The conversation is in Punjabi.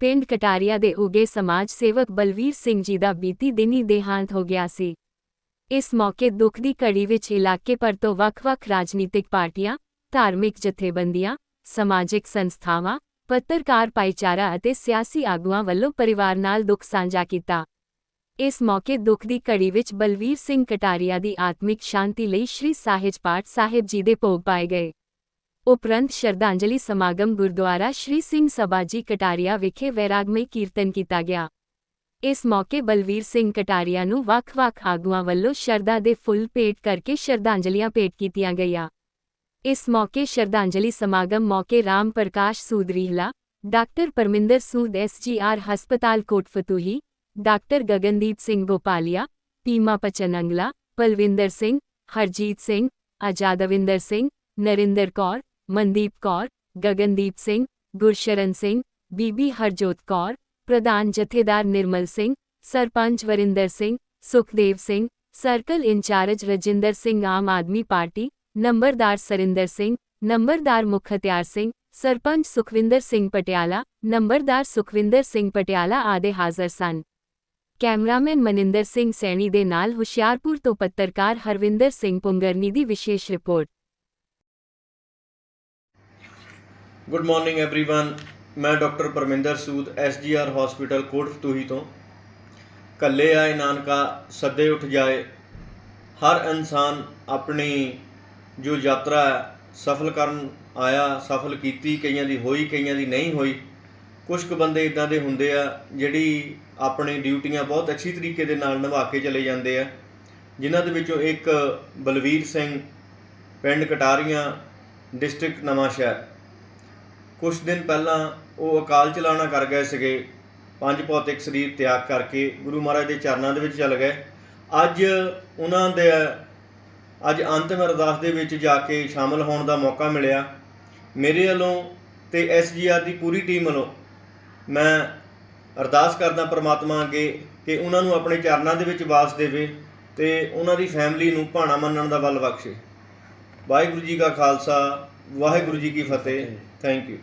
ਪਿੰਡ ਕਟਾਰੀਆ ਦੇ ਉਗੇ ਸਮਾਜ ਸੇਵਕ ਬਲਵੀਰ ਸਿੰਘ ਜੀ ਦਾ ਬੀਤੀ ਦਿਨੀ ਦੇਹਾਂਤ ਹੋ ਗਿਆ ਸੀ। ਇਸ ਮੌਕੇ ਦੁੱਖ ਦੀ ਘੜੀ ਵਿੱਚ ਇਲਾਕੇ ਭਰ ਤੋਂ ਵੱਖ-ਵੱਖ ਰਾਜਨੀਤਿਕ ਪਾਰਟੀਆਂ, ਧਾਰਮਿਕ ਜਥੇਬੰਦੀਆਂ, ਸਮਾਜਿਕ ਸੰਸਥਾਵਾਂ, ਪੱਤਰਕਾਰ ਭਾਈਚਾਰਾ ਅਤੇ ਸਿਆਸੀ ਆਗੂਆਂ ਵੱਲੋਂ ਪਰਿਵਾਰ ਨਾਲ ਦੁੱਖ ਸਾਂਝਾ ਕੀਤਾ। ਇਸ ਮੌਕੇ ਦੁੱਖ ਦੀ ਘੜੀ ਵਿੱਚ ਬਲਵੀਰ ਸਿੰਘ ਕਟਾਰੀਆ ਦੀ ਆਤਮਿਕ ਸ਼ਾਂਤੀ ਲਈ ਸ਼੍ਰੀ ਸਾਹਿਜ ਪਾਠ ਸਾਹਿਬ ਜੀ ਦੇ ਭੋਗ ਪਾਏ ਗਏ। ਉਪਰੰਤ ਸ਼ਰਧਾਂਜਲੀ ਸਮਾਗਮ ਗੁਰਦੁਆਰਾ ਸ਼੍ਰੀ ਸਿੰਘ ਸਭਾ ਜੀ ਕਟਾਰੀਆ ਵਿਖੇ ਵੈਰਾਗਮਈ ਕੀਰਤਨ ਕੀਤਾ ਗਿਆ। ਇਸ ਮੌਕੇ ਬਲਵੀਰ ਸਿੰਘ ਕਟਾਰੀਆ ਨੂੰ ਵੱਖ-ਵੱਖ ਆਗੂਆਂ ਵੱਲੋਂ ਸ਼ਰਧਾ ਦੇ ਫੁੱਲ ਭੇਟ ਕਰਕੇ ਸ਼ਰਧਾਂਜਲੀਆਂ ਭੇਟ ਕੀਤੀਆਂ ਗਈਆਂ। ਇਸ ਮੌਕੇ ਸ਼ਰਧਾਂਜਲੀ ਸਮਾਗਮ ਮੌਕੇ ਰਾਮ ਪ੍ਰਕਾਸ਼ ਸੂਦਰੀਹਲਾ, ਡਾਕਟਰ ਪਰਮਿੰਦਰ ਸੂਦ ਐਸਜੀਆਰ ਹਸਪਤਾਲ ਕੋਟਫਤੂਹੀ, ਡਾਕਟਰ ਗਗਨਦੀਪ ਸਿੰਘ ਗੋਪਾਲੀਆ ਪੀਮਾ ਪਚਨੰਗਲਾ ਪਲਵਿੰਦਰ ਸਿੰਘ, ਹਰਜੀਤ ਸਿੰਘ ਆਜ਼ਾਦਵਿੰਦਰ ਸਿੰਘ, ਨਰਿੰਦਰ ਕੌਰ ਮਨਦੀਪ ਕੌਰ ਗਗਨਦੀਪ ਸਿੰਘ ਗੁਰਸ਼ਰਨ ਸਿੰਘ ਬੀਬੀ ਹਰਜੋਤ ਕੌਰ ਪ੍ਰਧਾਨ ਜਥੇਦਾਰ Nirmal Singh sarpanch Varinder Singh Sukhdev Singh circle incharge Rajinder Singh Aam Aadmi party ਨੰਬਰਦਾਰ ਸਰਿੰਦਰ ਸਿੰਘ ਨੰਬਰਦਾਰ ਮੁਖਤਿਆਰ ਸਿੰਘ ਸਰਪੰਚ ਸੁਖਵਿੰਦਰ ਸਿੰਘ ਪਟਿਆਲਾ ਨੰਬਰਦਾਰ ਸੁਖਵਿੰਦਰ ਸਿੰਘ ਪਟਿਆਲਾ ਆਦਿ ਹਾਜ਼ਰ ਸਨ ਕੈਮਰਾਮੈਨ ਮਨਿੰਦਰ ਸਿੰਘ ਸੈਣੀ ਦੇ ਨਾਲ ਹੁਸ਼ਿਆਰਪੁਰ ਤੋਂ ਪੱਤਰਕਾਰ ਹਰਵਿੰਦਰ ਸਿੰਘ ਪੁੰਗਰਨੀ ਦੀ ਵਿਸ਼ੇਸ਼ ਰਿਪੋਰਟ ਗੁੱਡ ਮਾਰਨਿੰਗ एवरीवन ਮੈਂ doctor Parminder Sood SGR hospital Kotfatuhi ਤੋਂ ਕੱਲੇ ਆਏ ਨਾਨਕਾ ਸੱਦੇ ਉੱਠ ਜਾਏ ਹਰ ਇਨਸਾਨ ਆਪਣੀ ਜੋ ਯਾਤਰਾ ਹੈ ਸਫਲ ਕਰਨ ਆਇਆ ਸਫਲ ਕੀਤੀ ਕਈਆਂ ਦੀ ਹੋਈ ਕਈਆਂ ਦੀ ਨਹੀਂ ਹੋਈ ਕੁਝ ਕੁ ਬੰਦੇ ਇਦਾਂ ਦੇ ਹੁੰਦੇ ਆ ਜਿਹੜੀ ਆਪਣੀ ਡਿਊਟੀਆਂ ਬਹੁਤ ਅੱਛੀ ਤਰੀਕੇ ਦੇ ਨਾਲ ਨਿਭਾ ਕੇ ਚਲੇ ਜਾਂਦੇ ਆ ਜਿਨ੍ਹਾਂ ਦੇ ਵਿੱਚੋਂ ਇੱਕ ਬਲਵੀਰ ਸਿੰਘ ਪਿੰਡ ਕਟਾਰੀਆਂ ਡਿਸਟ੍ਰਿਕਟ ਨਵਾਂਸ਼ਹਿਰ ਕੁਝ ਦਿਨ ਪਹਿਲਾਂ ਉਹ ਅਕਾਲ ਚਲਾਣਾ ਕਰ ਗਏ ਸੀਗੇ। ਪੰਜ ਭੌਤਿਕ ਸਰੀਰ ਤਿਆਗ ਕਰਕੇ ਗੁਰੂ ਮਹਾਰਾਜ ਦੇ ਚਰਨਾਂ ਦੇ ਵਿੱਚ ਚੱਲ ਗਏ। ਅੱਜ ਉਹਨਾਂ ਦੇ ਅੱਜ ਅੰਤਿਮ ਅਰਦਾਸ ਦੇ ਵਿੱਚ ਜਾ ਕੇ ਸ਼ਾਮਲ ਹੋਣ ਦਾ ਮੌਕਾ ਮਿਲਿਆ। ਮੇਰੇ ਵੱਲੋਂ ਤੇ ਐਸਜੀਆਰ ਦੀ ਪੂਰੀ ਟੀਮ ਵੱਲੋਂ ਮੈਂ ਅਰਦਾਸ ਕਰਦਾ ਪ੍ਰਮਾਤਮਾ ਅੱਗੇ ਕਿ ਉਹਨਾਂ ਨੂੰ ਆਪਣੇ ਚਰਨਾਂ ਦੇ ਵਿੱਚ ਵਾਸ ਦੇਵੇ ਤੇ ਉਹਨਾਂ ਦੀ ਫੈਮਿਲੀ ਨੂੰ ਭਾਣਾ ਮੰਨਣ ਦਾ ਬਲ ਬਖਸ਼ੇ। ਵਾਹਿਗੁਰੂ ਜੀ ਕਾ ਖਾਲਸਾ ਵਾਹਿਗੁਰੂ ਜੀ ਕੀ ਫਤਿਹ। Thank you